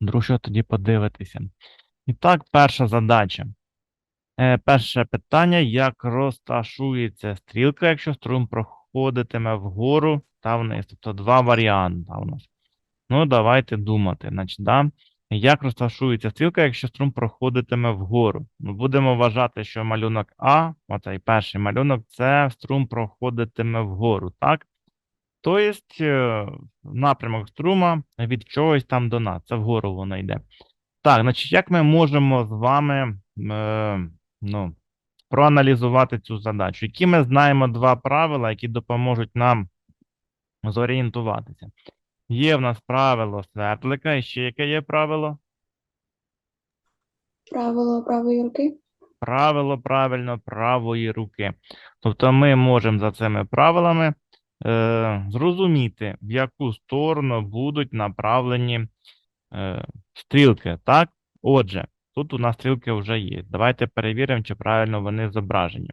Друг, що тоді подивитися. І так, перша задача. Е, перше питання: як розташується стрілка, якщо струм проходитиме вгору та вниз? Тобто два варіанти у нас. Ну, давайте думати. Значить, да? Як розташується стрілка, якщо струм проходитиме вгору? Ну, будемо вважати, що малюнок А, оцей перший малюнок, це струм проходитиме вгору, так? Тобто, напрямок струма від чогось там до нас, це вгору воно йде. Так, значить, як ми можемо з вами е, ну, проаналізувати цю задачу? Які ми знаємо два правила, які допоможуть нам зорієнтуватися? Є в нас правило свердлика, і ще яке є правило? Правило правої руки. Правило правильно правої руки. Тобто ми можемо за цими правилами е, зрозуміти, в яку сторону будуть направлені е, стрілки. Так? Отже, тут у нас стрілки вже є. Давайте перевіримо, чи правильно вони зображені.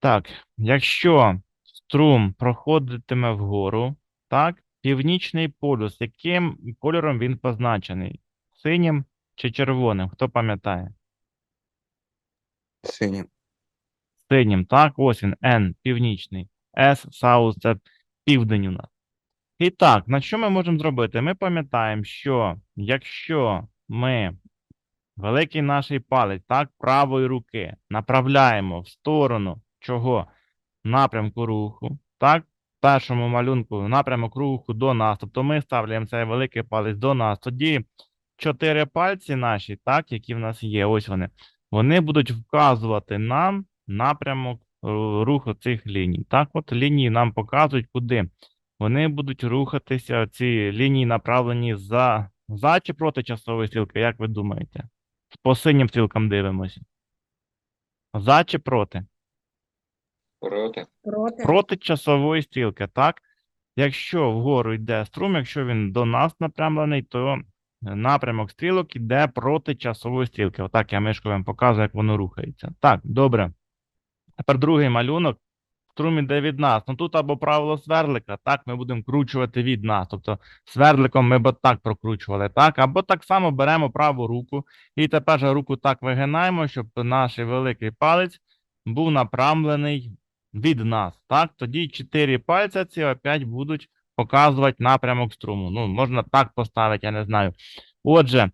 Так, якщо струм проходитиме вгору, так, північний полюс, яким кольором він позначений? Синім чи червоним? Хто пам'ятає? Синім. Синім, так, ось він, N, північний. S, South, це південь у нас. І так, на що ми можемо зробити? Ми пам'ятаємо, що якщо ми великий наш палець, так, правої руки направляємо в сторону чого? Напрямку руху, так, першому малюнку напрямок руху до нас, тобто ми ставляємо цей великий палець до нас, тоді чотири пальці наші, так, які в нас є, ось вони, вони будуть вказувати нам напрямок руху цих ліній. Так, от лінії нам показують, куди. Вони будуть рухатися, ці лінії направлені за, за чи проти часової стрілки, як ви думаєте? По синім стрілкам дивимося. За чи проти? Проти. Проти. Проти часової стрілки, так? Якщо вгору йде струм, якщо він до нас напрямлений, то напрямок стрілок йде проти часової стрілки. Отак я мишкою вам показую, як воно рухається. Так, добре. Тепер другий малюнок. Струм іде від нас. Ну тут або правило свердлика, так, ми будемо кручувати від нас. Тобто свердликом ми б так прокручували, так, або так само беремо праву руку і тепер же руку так вигинаємо, щоб наш великий палець був направлений від нас. Так, тоді чотири пальця ці опять будуть показувати напрямок струму. Ну, можна так поставити, я не знаю. Отже,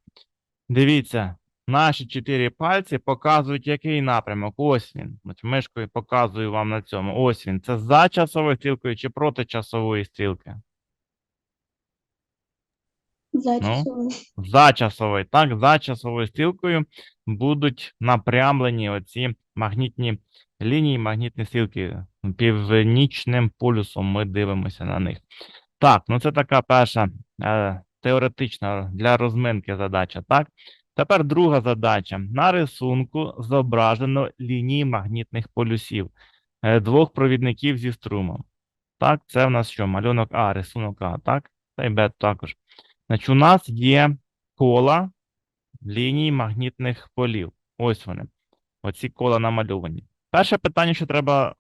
дивіться, наші чотири пальці показують, який напрямок. Ось він. От мишкою показую вам на цьому. Ось він. Це за часовою стрілкою чи проти часової стрілки? За Ну. часовою. За часовою, так, за часовою стрілкою будуть напрямлені оці магнітні лінії, магнітні стрілки. Північним полюсом ми дивимося на них. Так, ну це така перша е, теоретична для розминки задача, так? Тепер друга задача. На рисунку зображено лінії магнітних полюсів е, двох провідників зі струмом. Так, це в нас що? Малюнок А, рисунок А, так? Та й Б також. Значить, у нас є кола ліній магнітних полів. Ось вони. Оці кола намальовані. Перше питання, що треба е,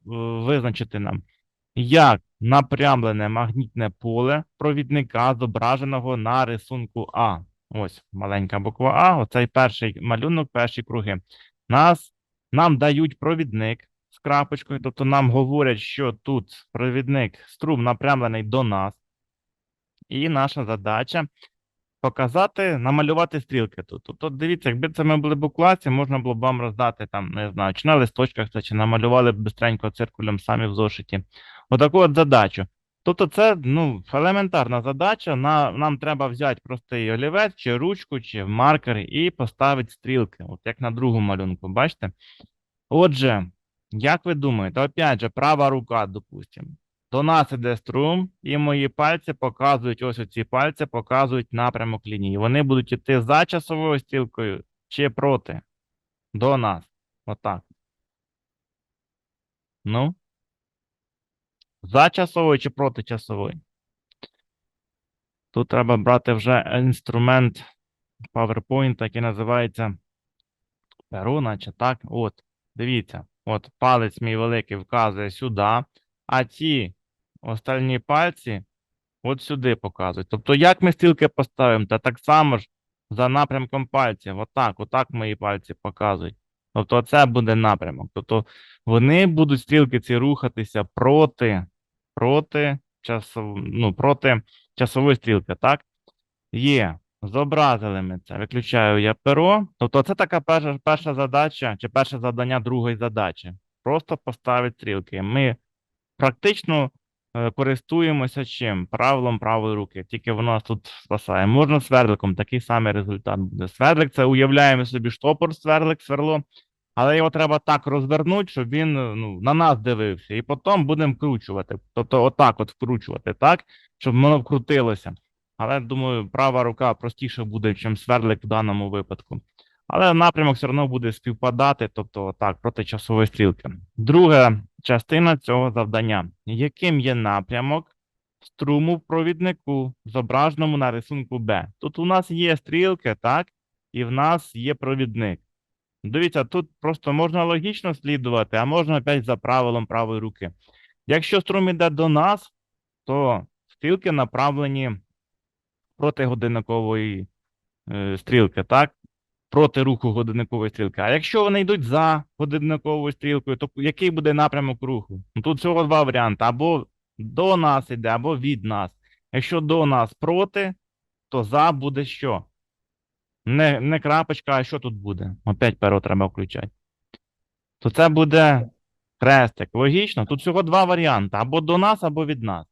визначити нам. Як напрямлене магнітне поле провідника, зображеного на рисунку А. Ось маленька буква А, оцей перший малюнок, перші круги. Нас, нам дають провідник з крапочкою, тобто нам говорять, що тут провідник струм напрямлений до нас. І наша задача показати, намалювати стрілки тут. Тобто, дивіться, якби це ми були б у класі, можна було б вам роздати там, не знаю, чи на листочках це, чи намалювали б бистренько циркулем самі в зошиті. Отаку от задачу. Тобто, це ну, елементарна задача. На, нам треба взяти простий олівець, чи ручку, чи маркер і поставити стрілки, от як на другому малюнку, бачите? Отже, як ви думаєте, опять же, права рука, допустимо. До нас іде струм, і мої пальці показують, ось оці пальці показують напрямок лінії. Вони будуть йти за часовою стрілкою чи проти? До нас. Отак. Ну. За часовою чи проти часової? Тут треба брати вже інструмент PowerPoint, який називається перо, наче так. От, дивіться, от палець мій великий вказує сюди, а ці остальні пальці от сюди показують. Тобто, як ми стрілки поставимо, та так само ж за напрямком пальців. Отак, отак мої пальці показують. Тобто, це буде напрямок. Тобто, вони будуть стрілки ці рухатися проти, проти часов, ну, проти часової стрілки, так? Є. Зобразили ми це. Виключаю я перо. Тобто, це така перша, перша задача чи перше завдання другої задачі. Просто поставити стрілки. Ми практично е, користуємося чим? Правилом правої руки. Тільки воно нас тут спасає. Можна свердликом, такий самий результат буде. Свердлик це уявляємо собі штопор, сверлик, сверло. Але його треба так розвернути, щоб він ну, на нас дивився. І потім будемо вкручувати. Тобто, отак от вкручувати, так? Щоб воно вкрутилося. Але думаю, права рука простіше буде, ніж свердлик в даному випадку. Але напрямок все одно буде співпадати, тобто так, проти часової стрілки. Друга частина цього завдання. Яким є напрямок струму в провіднику, зображеному на рисунку Б? Тут у нас є стрілки, так, і в нас є провідник. Дивіться, тут просто можна логічно слідувати, а можна опять за правилом правої руки. Якщо струм іде до нас, то стрілки направлені проти годинникової е, стрілки, так? Проти руху годинникової стрілки. А якщо вони йдуть за годинниковою стрілкою, то який буде напрямок руху? Ну, тут всього два варіанти: або до нас іде, або від нас. Якщо до нас проти, то за буде що? Не, не крапочка, а що тут буде? Опять перо треба включати. То це буде хрестик. Логічно? Тут всього два варіанти: або до нас, або від нас.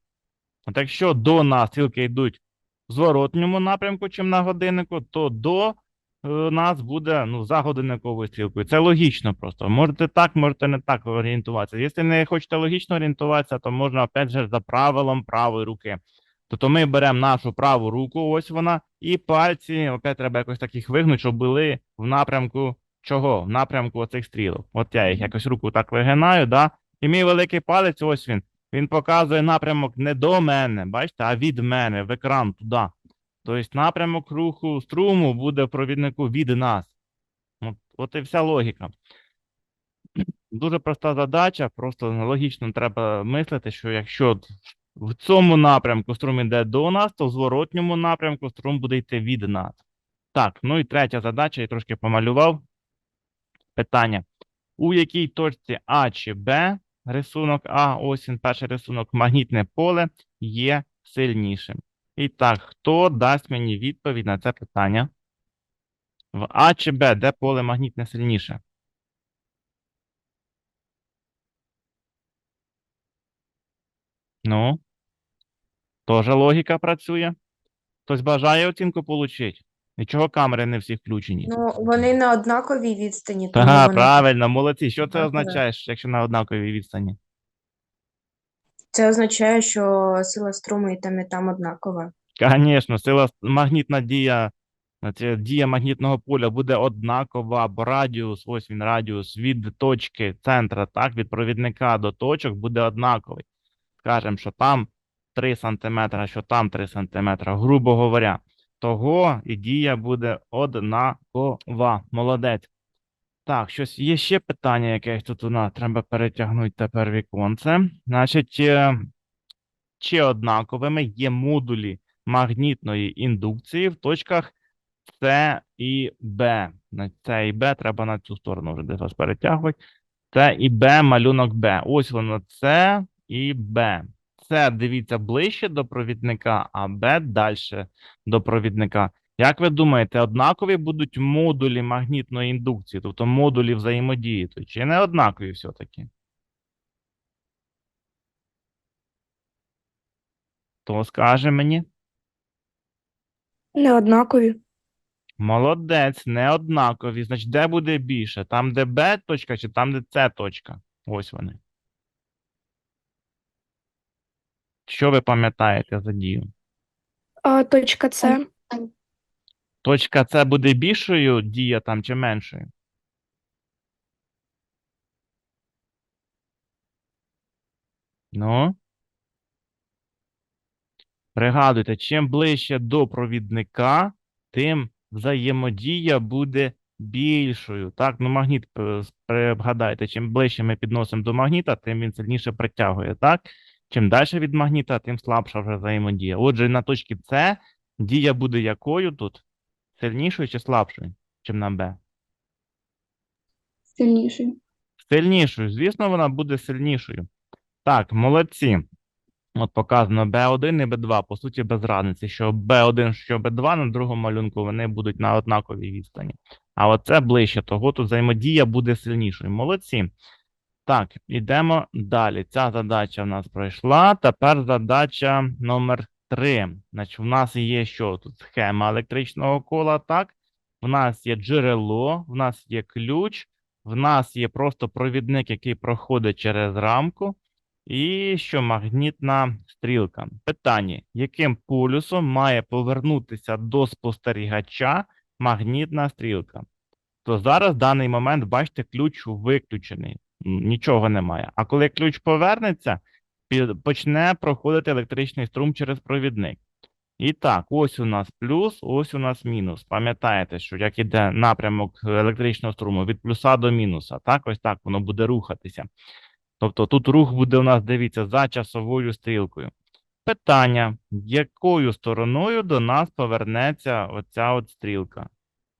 От якщо до нас стрілки йдуть в зворотньому напрямку, чим на годиннику, то до е, нас буде ну, за годинниковою стрілкою. Це логічно просто. Можете так, можете не так орієнтуватися. Якщо не хочете логічно орієнтуватися, то можна опять же за правилом правої руки. Тобто ми беремо нашу праву руку, ось вона, і пальці, опять треба якось так їх вигнути, щоб були в напрямку чого? В напрямку оцих стрілок. От я їх якось руку так вигинаю, да? І мій великий палець, ось він. Він показує напрямок не до мене, бачите, а від мене, в екран туди. Тобто напрямок руху струму буде в провіднику від нас. От, от і вся логіка. Дуже проста задача, просто логічно треба мислити, що якщо в цьому напрямку струм йде до нас, то в зворотньому напрямку струм буде йти від нас. Так, ну і третя задача, я трошки помалював. Питання. У якій точці А чи Б рисунок А, ось він перший рисунок, магнітне поле є сильнішим. І так, хто дасть мені відповідь на це питання? В А чи Б, де поле магнітне сильніше? Ну, теж логіка працює. Хтось бажає оцінку отримати? І чого камери не всі включені? Ну, вони на однаковій відстані, тому Ага, вони... правильно, молодці. Що це Так, означає, якщо на однаковій відстані? це означає, що сила струму і там, і там однакова. Звісно, сила магнітна дія, це дія магнітного поля буде однакова, бо радіус, ось він радіус від точки центра, так, від провідника до точок буде однаковий. Скажемо, що там 3 см, що там 3 см, грубо говоря. Того і дія буде однакова. Молодець. Так, щось є ще питання якесь тут у нас. Треба перетягнути тепер віконце. Значить, е, чи однаковими є модулі магнітної індукції в точках С і Б. На С і Б треба на цю сторону вже десь перетягувати. С і Б, малюнок Б. Ось воно С і Б. С, дивіться, ближче до провідника, а Б далі до провідника. Як ви думаєте, однакові будуть модулі магнітної індукції, тобто модулі взаємодії, то чи не однакові все-таки? Хто скаже мені? Не однакові. Молодець, не однакові. Значить, де буде більше? Там, де Б точка, чи там, де С точка? Ось вони. Що ви пам'ятаєте за дію? А, точка С. Точка С буде більшою дія там чи меншою? Ну? Пригадуйте, чим ближче до провідника, тим взаємодія буде більшою. Так, ну магніт, е, пригадайте, чим ближче ми підносимо до магніта, тим він сильніше притягує, так? Чим далі від магніта, тим слабша вже взаємодія. Отже, на точці С дія буде якою тут? Сильнішою чи слабшою, чим на Б? Сильніший. Сильнішою. Звісно, вона буде сильнішою. Так, молодці. От показано B1 і B2. По суті, без разниці, що B1, що B2 на другому малюнку вони будуть на однаковій відстані. А оце ближче, того тут взаємодія буде сильнішою. Молодці. Так, ідемо далі. Ця задача в нас пройшла. Тепер задача номер 3. Значить, в нас є що тут? Схема електричного кола, так? В нас є джерело, в нас є ключ, в нас є просто провідник, який проходить через рамку, і що магнітна стрілка. Питання: яким полюсом має повернутися до спостерігача магнітна стрілка? То зараз в даний момент, бачите, ключ виключений, нічого немає. А коли ключ повернеться, почне проходити електричний струм через провідник. І так, ось у нас плюс, ось у нас мінус. Пам'ятаєте, що як іде напрямок електричного струму від плюса до мінуса, так, ось так воно буде рухатися. Тобто тут рух буде у нас, дивіться, за часовою стрілкою. Питання: якою стороною до нас повернеться оця от стрілка?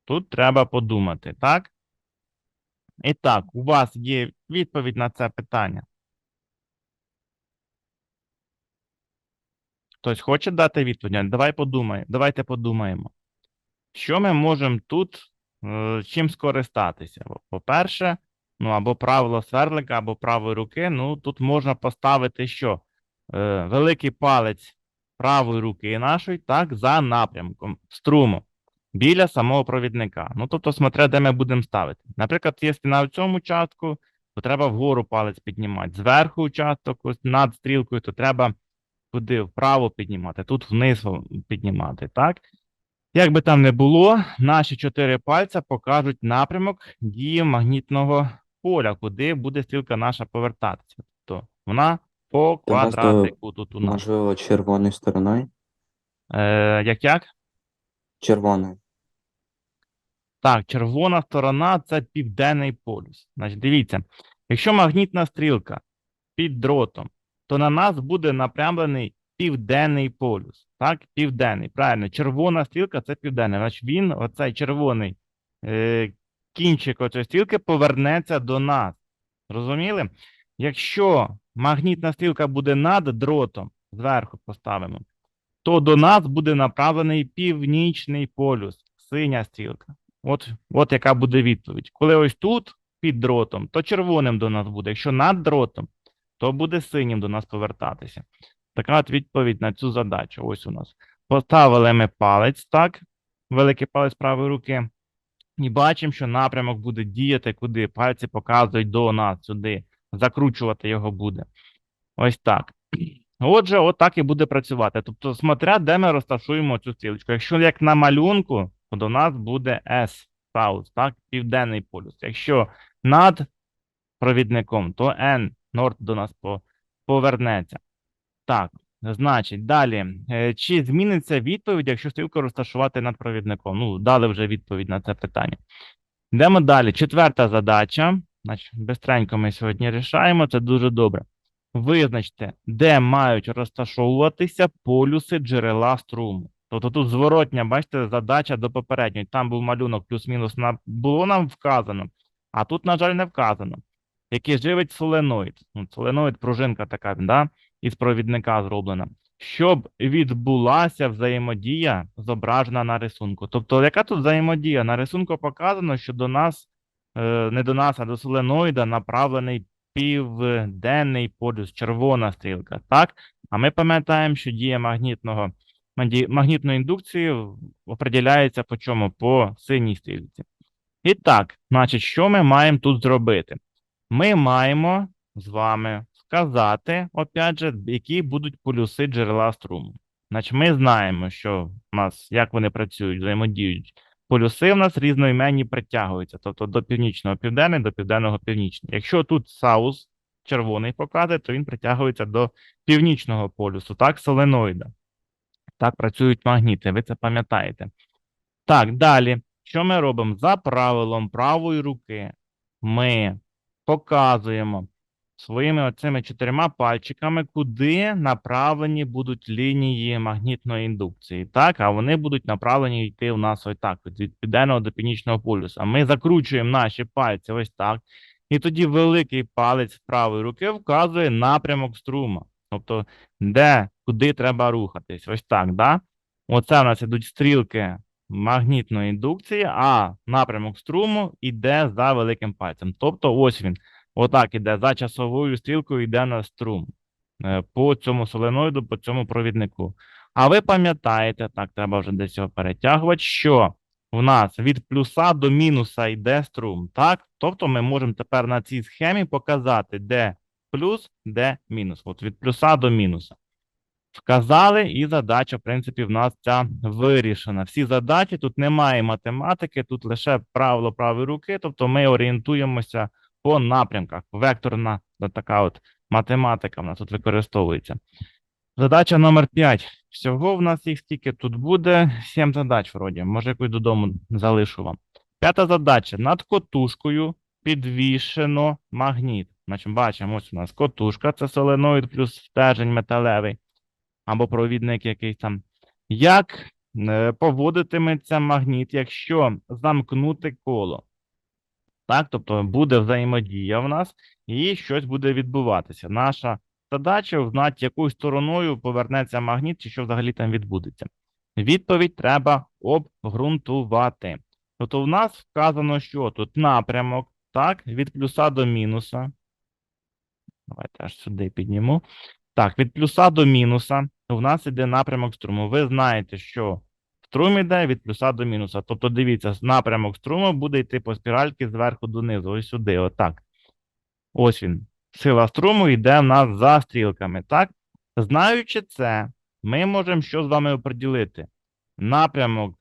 Тут треба подумати, так? І так, у вас є відповідь на це питання. Хтось хоче дати відповідь? Давай подумаємо. Давайте подумаємо. Що ми можемо тут е, чим скористатися? По-перше, ну або правило сверлика, або правої руки. Ну, тут можна поставити що? Е, великий палець правої руки нашої, так, за напрямком струму біля самого провідника. Ну, тобто, смотря, де ми будемо ставити. Наприклад, якщо на цьому участку, то треба вгору палець піднімати. Зверху участок, ось над стрілкою, то треба куди вправо піднімати, тут вниз піднімати, так? Як би там не було, наші чотири пальця покажуть напрямок дії магнітного поля, куди буде стрілка наша повертатися. Тобто вона по квадратику тут у нас. Можливо, червоною стороною. Е, як як? Червоною. Так, червона сторона це південний полюс. Значить, дивіться, якщо магнітна стрілка під дротом, то на нас буде напрямлений південний полюс. Так, південний. Правильно, червона стрілка це південний. Значить, він, оцей червоний е, кінчик оцієї стрілки повернеться до нас. Розуміли? Якщо магнітна стрілка буде над дротом, зверху поставимо, то до нас буде направлений північний полюс, синя стрілка. От, от яка буде відповідь. Коли ось тут під дротом, то червоним до нас буде. Якщо над дротом, то буде синім до нас повертатися. Така от відповідь на цю задачу. Ось у нас. Поставили ми палець, так, великий палець правої руки, і бачимо, що напрямок буде діяти, куди пальці показують до нас сюди. Закручувати його буде. Ось так. Отже, отак і буде працювати. Тобто, смотря, де ми розташуємо цю стрілочку. Якщо як на малюнку, то до нас буде S, South, так, південний полюс. Якщо над провідником, то N, North до нас повернеться. Так, значить, далі. Е, Чи зміниться відповідь, якщо стрілку розташувати над провідником? Ну, дали вже відповідь на це питання. Йдемо далі. Четверта задача. Значить, бистренько ми сьогодні рішаємо, це дуже добре. Визначте, де мають розташовуватися полюси джерела струму. Тобто тут зворотня, бачите, задача до попередньої. Там був малюнок плюс-мінус було нам вказано, а тут, на жаль, не вказано. Який живить соленоїд. Ну, соленоїд, пружинка така, да? із провідника зроблена. Щоб відбулася взаємодія, зображена на рисунку. Тобто, яка тут взаємодія? На рисунку показано, що до нас, е, не до нас, а до соленоїда направлений південний полюс, червона стрілка, так? А ми пам'ятаємо, що дія магнітного, магнітної індукції определяється по чому? По синій стрілці. І так, значить, що ми маємо тут зробити? Ми маємо з вами сказати, опять же, які будуть полюси джерела струму. Значить, ми знаємо, що в нас, як вони працюють, взаємодіють. Полюси в нас різноіменні притягуються, тобто до північного південний, до південного північний. Якщо тут саус червоний показує, то він притягується до північного полюсу, так, соленоїда. Так працюють магніти, ви це пам'ятаєте. Так, далі. Що ми робимо? За правилом правої руки ми показуємо своїми оцими чотирма пальчиками, куди направлені будуть лінії магнітної індукції. Так, а вони будуть направлені йти у нас ось так, від південного до північного полюса. Ми закручуємо наші пальці ось так. І тоді великий палець правої руки вказує напрямок струма. Тобто, де, куди треба рухатись. Ось так, да? Оце у нас ідуть стрілки магнітної індукції, а напрямок струму йде за великим пальцем. Тобто, ось він. Отак іде за часовою стрілкою йде на струм е, по цьому соленоїду, по цьому провіднику. А ви пам'ятаєте, так, треба вже десь його перетягувати, що в нас від плюса до мінуса йде струм, так? Тобто ми можемо тепер на цій схемі показати, де плюс, де мінус. От від плюса до мінуса. Вказали, і задача, в принципі, в нас ця вирішена. Всі задачі, тут немає математики, тут лише правило правої руки, тобто ми орієнтуємося по напрямках. Векторна така от математика в нас тут використовується. Задача номер 5. Всього в нас їх скільки тут буде? 7 задач вроді. Може, якусь додому залишу вам. П'ята задача. Над котушкою підвішено магніт. Значить, бачимо, ось у нас котушка, це соленоїд плюс стержень металевий або провідник якийсь там. Як е, поводитиметься магніт, якщо замкнути коло? Так, тобто буде взаємодія в нас і щось буде відбуватися. Наша задача узнати, якою стороною повернеться магніт, чи що взагалі там відбудеться. Відповідь треба обґрунтувати. Тобто, в нас вказано, що тут напрямок, так, від плюса до мінуса. Давайте аж сюди підніму. Так, від плюса до мінуса у нас іде напрямок струму. Ви знаєте, що струм іде від плюса до мінуса. Тобто, дивіться, напрямок струму буде йти по спіральки зверху донизу, ось сюди, отак. Ось він. Сила струму йде в нас за стрілками, так? Знаючи це, ми можемо що з вами оприділити? Напрямок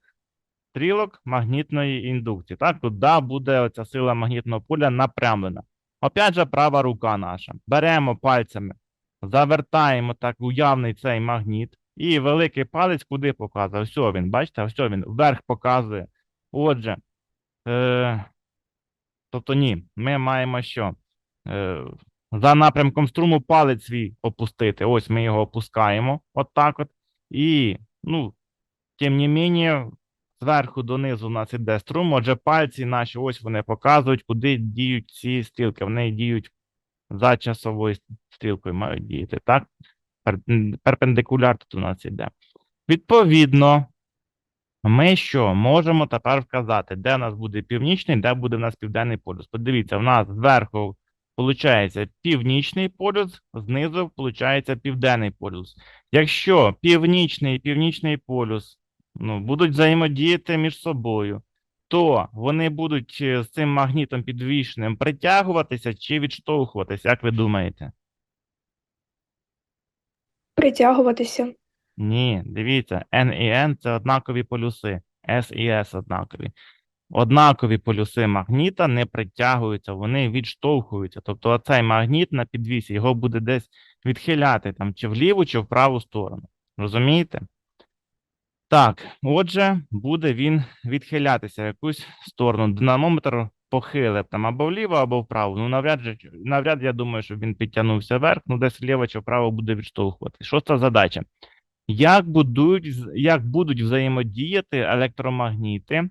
стрілок магнітної індукції. Так, туди буде оця сила магнітного поля напрямлена. Опять же, права рука наша. Беремо пальцями, завертаємо так уявний цей магніт, і великий палець куди показує? Ось він, бачите, ось він вверх показує. Отже, е, тобто ні, ми маємо що? Е, за напрямком струму палець свій опустити. Ось ми його опускаємо, от от. І, ну, тим не менше, зверху донизу у нас іде струм, отже, пальці наші, ось вони показують, куди діють ці стрілки. Вони діють за часовою стрілкою, мають діяти, так? Перпендикуляр тут у нас іде. Відповідно, ми що можемо тепер вказати, де у нас буде північний, де буде в нас південний полюс. Подивіться, в нас зверху виходить північний полюс, знизу виходить південний полюс. Якщо північний і північний полюс ну, будуть взаємодіяти між собою, то вони будуть е, з цим магнітом підвішеним притягуватися чи відштовхуватися, як ви думаєте? Притягуватися. Ні, дивіться, N і N це однакові полюси, S і S однакові. Однакові полюси магніта не притягуються, вони відштовхуються. Тобто оцей магніт на підвісі його буде десь відхиляти там чи в ліву, чи в праву сторону. Розумієте? Так, отже, буде він відхилятися в якусь сторону. Динамометр похилив там або вліво, або вправо. Ну, навряд, же, навряд я думаю, що він підтягнувся вверх, ну десь вліво чи вправо буде відштовхувати. Шоста задача. Як будуть, як будуть взаємодіяти електромагніти,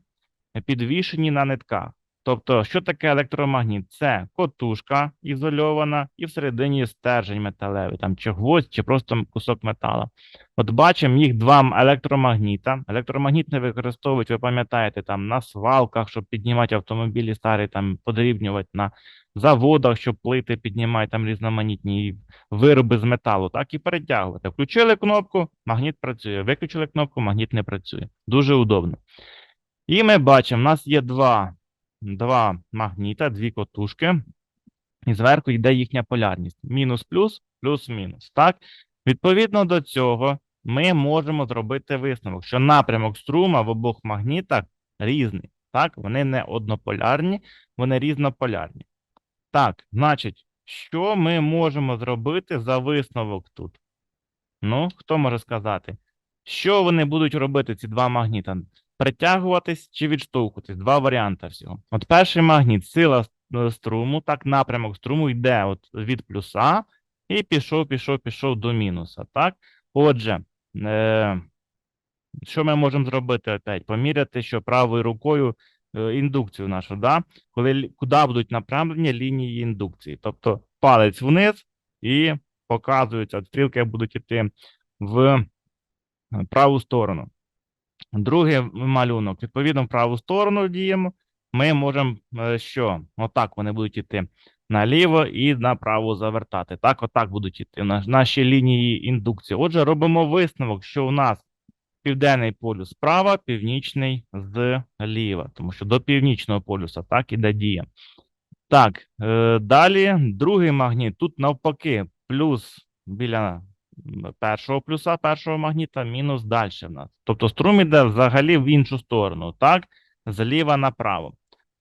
підвішені на нитках? Тобто, що таке електромагніт? Це котушка ізольована і всередині стержень металевий, там чи гвоздь, чи просто кусок металу. От бачимо їх два електромагніта. Електромагніт не використовують, ви пам'ятаєте, там на свалках, щоб піднімати автомобілі старі, там подрібнювати на заводах, щоб плити піднімати там різноманітні вироби з металу, так і перетягувати. Включили кнопку, магніт працює. Виключили кнопку, магніт не працює. Дуже удобно. І ми бачимо, в нас є два, два магніта, дві котушки, і зверху йде їхня полярність. Мінус-плюс, плюс-мінус. Так? Відповідно до цього, ми можемо зробити висновок, що напрямок струма в обох магнітах різний. Так, вони не однополярні, вони різнополярні. Так, значить, що ми можемо зробити за висновок тут? Ну, хто може сказати? Що вони будуть робити, ці два магніта? Притягуватись чи відштовхуватись? Два варіанти всього. От перший магніт, сила е, струму, так, напрямок струму йде от від плюса і пішов, пішов, пішов до мінуса. Так? Отже, е, що ми можемо зробити опять? Поміряти, що правою рукою е, індукцію нашу, да? Коли куди будуть направлені лінії індукції. Тобто палець вниз і показуються, от стрілки будуть йти в е, праву сторону. Другий малюнок. Відповідно, в праву сторону діємо. Ми можемо е, що? Отак вони будуть йти наліво і направо завертати. Так, отак будуть йти наші лінії індукції. Отже, робимо висновок, що у нас південний полюс справа, північний зліва, тому що до північного полюса так іде дія. Так, е, далі другий магніт. Тут навпаки, плюс біля першого плюса, першого магніта, мінус далі в нас. Тобто струм іде взагалі в іншу сторону, так? Зліва направо.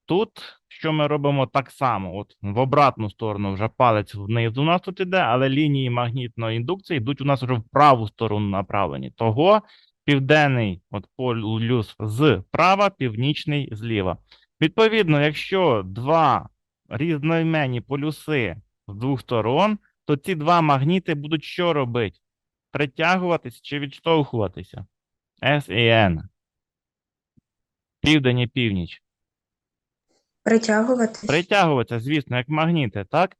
Тут що ми робимо так само? От в обратну сторону вже палець вниз у нас тут іде, але лінії магнітної індукції йдуть у нас вже в праву сторону направлені. Того південний от полюс зправа, північний зліва. Відповідно, якщо два різноіменні полюси з двох сторон, то ці два магніти будуть що робити? Притягуватись чи відштовхуватися? S і N. Південь і північ. Притягувати. Притягуватися, звісно, як магніти, так?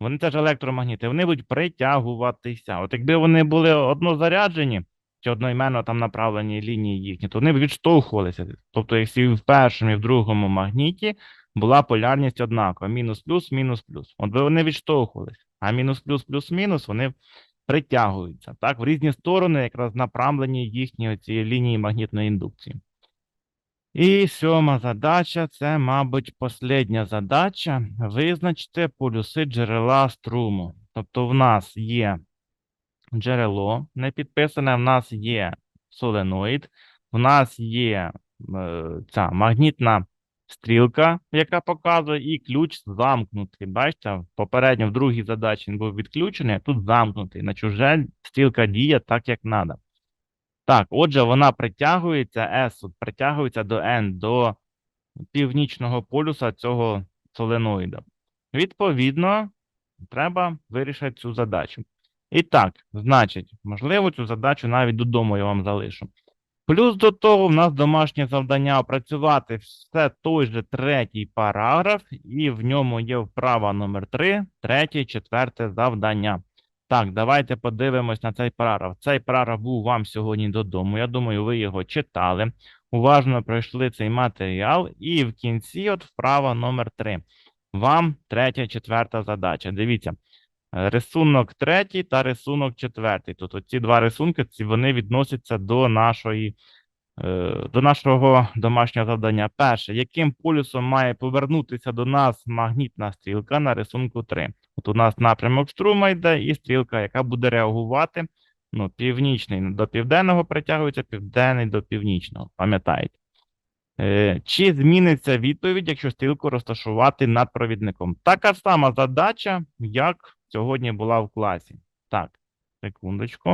Вони теж електромагніти, вони будуть притягуватися. От якби вони були однозаряджені, чи одноіменно там направлені лінії їхні, то вони б відштовхувалися. Тобто, якщо і в першому, і в другому магніті була полярність однакова: мінус плюс, мінус плюс. От би вони відштовхувалися. А мінус плюс, плюс мінус вони притягуються. Так, в різні сторони якраз направлені їхні оці лінії магнітної індукції. І сьома задача це, мабуть, последня задача. Визначте полюси джерела струму. Тобто, в нас є джерело не підписане, в нас є соленоїд, в нас є е, ця магнітна стрілка, яка показує, і ключ замкнутий. Бачите, попередньо в другій задачі він був відключений, а тут замкнутий. На чуже стрілка діє так, як треба. Так, отже, вона притягується, S притягується до N, до північного полюса цього соленоїда. Відповідно, треба вирішити цю задачу. І так, значить, можливо, цю задачу навіть додому я вам залишу. Плюс до того, в нас домашнє завдання опрацювати все той же третій параграф, і в ньому є вправа номер 3, третє, четверте завдання. Так, давайте подивимось на цей параграф. Цей параграф був вам сьогодні додому. Я думаю, ви його читали. Уважно пройшли цей матеріал. І в кінці, от вправа номер 3. Вам третя, четверта задача. Дивіться. Рисунок третій та рисунок четвертий. Тут оці два рисунки, ці вони відносяться до нашої, е, до нашого домашнього завдання. Перше, яким полюсом має повернутися до нас магнітна стрілка на рисунку 3? От у нас напрямок струма йде і стрілка, яка буде реагувати. Ну, північний до південного притягується, південний до північного. Пам'ятаєте? Е, чи зміниться відповідь, якщо стрілку розташувати над провідником? Така сама задача, як сьогодні була в класі. Так, секундочку.